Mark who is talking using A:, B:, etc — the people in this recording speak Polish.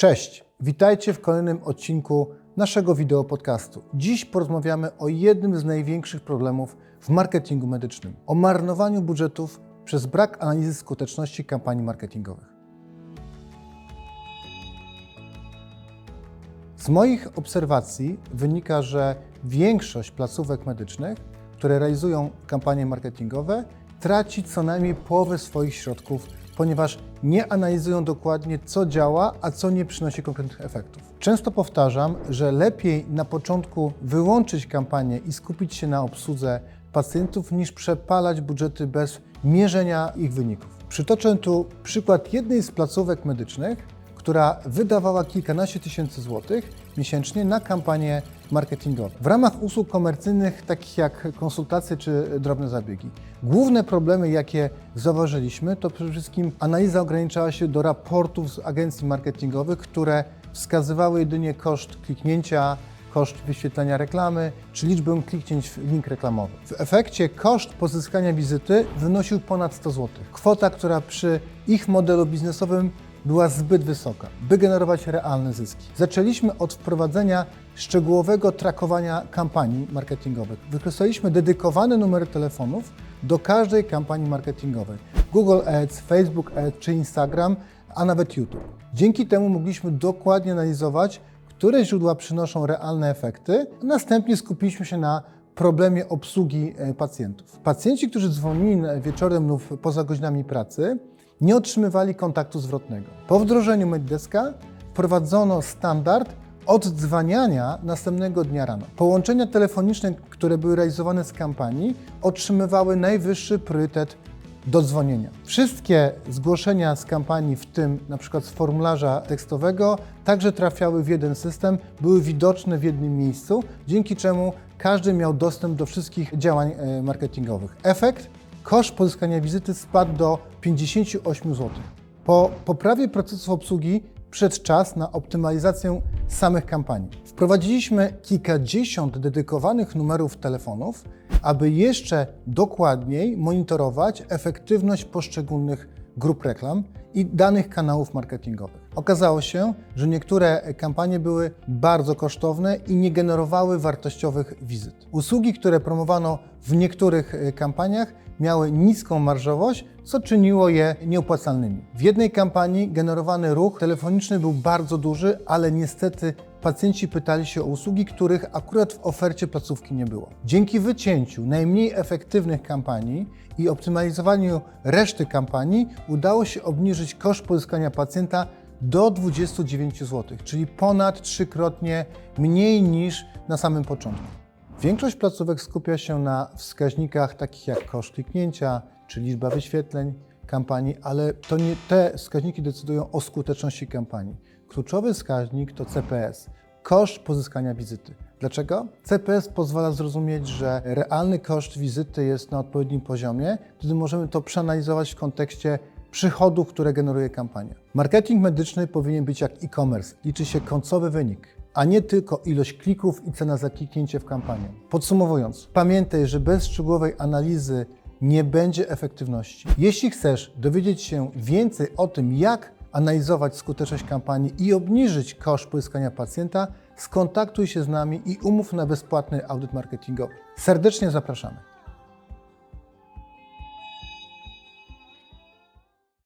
A: Cześć, witajcie w kolejnym odcinku naszego wideo podcastu. Dziś porozmawiamy o jednym z największych problemów w marketingu medycznym o marnowaniu budżetów przez brak analizy skuteczności kampanii marketingowych. Z moich obserwacji wynika, że większość placówek medycznych, które realizują kampanie marketingowe, traci co najmniej połowę swoich środków, ponieważ nie analizują dokładnie, co działa, a co nie przynosi konkretnych efektów. Często powtarzam, że lepiej na początku wyłączyć kampanię i skupić się na obsłudze pacjentów, niż przepalać budżety bez mierzenia ich wyników. Przytoczę tu przykład jednej z placówek medycznych, która wydawała kilkanaście tysięcy złotych miesięcznie na kampanie marketingowe. W ramach usług komercyjnych, takich jak konsultacje czy drobne zabiegi. Główne problemy, jakie zauważyliśmy, to przede wszystkim analiza ograniczała się do raportów z agencji marketingowych, które wskazywały jedynie koszt kliknięcia, koszt wyświetlenia reklamy czy liczbę kliknięć w link reklamowy. W efekcie koszt pozyskania wizyty wynosił ponad 100 zł. Kwota, która przy ich modelu biznesowym była zbyt wysoka, by generować realne zyski. Zaczęliśmy od wprowadzenia szczegółowego trakowania kampanii marketingowych. Wykorzystaliśmy dedykowane numery telefonów do każdej kampanii marketingowej. Google Ads, Facebook Ads czy Instagram, a nawet YouTube. Dzięki temu mogliśmy dokładnie analizować, które źródła przynoszą realne efekty. Następnie skupiliśmy się na problemie obsługi e, pacjentów. Pacjenci, którzy dzwonili wieczorem lub poza godzinami pracy, nie otrzymywali kontaktu zwrotnego. Po wdrożeniu Meddeska wprowadzono standard oddzwaniania następnego dnia rano. Połączenia telefoniczne, które były realizowane z kampanii, otrzymywały najwyższy priorytet do dzwonienia. Wszystkie zgłoszenia z kampanii, w tym na przykład z formularza tekstowego, także trafiały w jeden system, były widoczne w jednym miejscu, dzięki czemu każdy miał dostęp do wszystkich działań e, marketingowych. Efekt? Koszt pozyskania wizyty spadł do 58 zł. Po poprawie procesów obsługi przyszedł czas na optymalizację samych kampanii. Wprowadziliśmy kilkadziesiąt dedykowanych numerów telefonów, aby jeszcze dokładniej monitorować efektywność poszczególnych grup reklam i danych kanałów marketingowych. Okazało się, że niektóre kampanie były bardzo kosztowne i nie generowały wartościowych wizyt. Usługi, które promowano w niektórych e, kampaniach, miały niską marżowość, co czyniło je nieopłacalnymi. W jednej kampanii generowany ruch telefoniczny był bardzo duży, ale niestety pacjenci pytali się o usługi, których akurat w ofercie placówki nie było. Dzięki wycięciu najmniej efektywnych kampanii i optymalizowaniu reszty kampanii udało się obniżyć koszt pozyskania pacjenta do 29 zł, czyli ponad trzykrotnie mniej niż na samym początku. Większość placówek skupia się na wskaźnikach takich jak koszt kliknięcia czy liczba wyświetleń kampanii, ale to nie te wskaźniki decydują o skuteczności kampanii. Kluczowy wskaźnik to CPS koszt pozyskania wizyty. Dlaczego? CPS pozwala zrozumieć, że realny koszt wizyty jest na odpowiednim poziomie, wtedy możemy to przeanalizować w kontekście przychodów, które generuje kampania. Marketing medyczny powinien być jak e-commerce, liczy się końcowy wynik a nie tylko ilość klików i cena za kliknięcie w kampanię. Podsumowując, pamiętaj, że bez szczegółowej analizy nie będzie efektywności. Jeśli chcesz dowiedzieć się więcej o tym, jak analizować skuteczność kampanii i obniżyć koszt pozyskania pacjenta, skontaktuj się z nami i umów na bezpłatny audyt marketingowy. Serdecznie zapraszamy.